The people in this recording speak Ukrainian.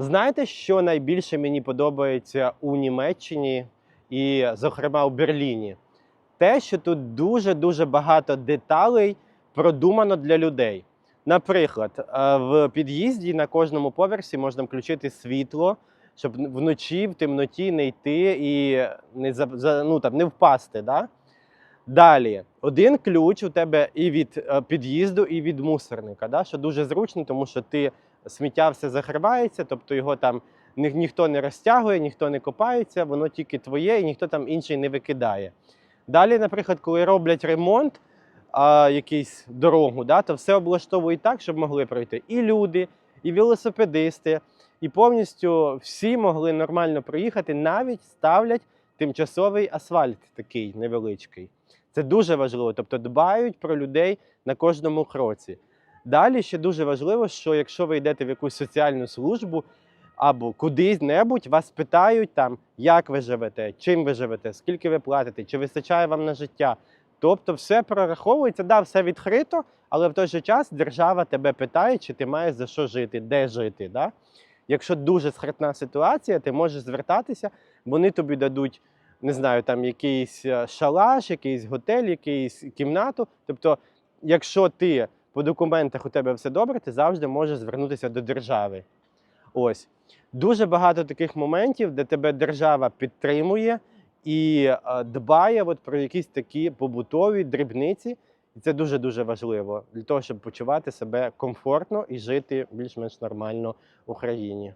Знаєте, що найбільше мені подобається у Німеччині і, зокрема, у Берліні? Те, що тут дуже-дуже багато деталей продумано для людей. Наприклад, е, в під'їзді на кожному поверсі можна включити світло, щоб вночі в темноті не йти і не, ну, там, не впасти. Да? Далі, один ключ у тебе і від е, під'їзду, і від мусорника, да? що дуже зручно, тому що ти сміття все закривається, тобто його там ні, ніхто не розтягує, ніхто не копається, воно тільки твоє і ніхто там інший не викидає. Далі, наприклад, коли роблять ремонт, а, якийсь дорогу, да, то все облаштовують так, щоб могли пройти і люди, і велосипедисти, і повністю всі могли нормально проїхати, навіть ставлять тимчасовий асфальт такий невеличкий. Це дуже важливо, тобто дбають про людей на кожному кроці. Далі ще дуже важливо, що якщо ви йдете в якусь соціальну службу або кудись-небудь, вас питають там, як ви живете, чим ви живете, скільки ви платите, чи вистачає вам на життя. Тобто все прораховується, да, все відкрито, але в той же час держава тебе питає, чи ти маєш за що жити, де жити. Да? Якщо дуже скрутна ситуація, ти можеш звертатися, вони тобі дадуть, не знаю, там якийсь е, шалаш, якийсь готель, якийсь кімнату. Тобто, якщо ти по документах у тебе все добре, ти завжди можеш звернутися до держави. Ось. Дуже багато таких моментів, де тебе держава підтримує і е, дбає от про якісь такі побутові дрібниці. І це дуже-дуже важливо для того, щоб почувати себе комфортно і жити більш-менш нормально в Україні.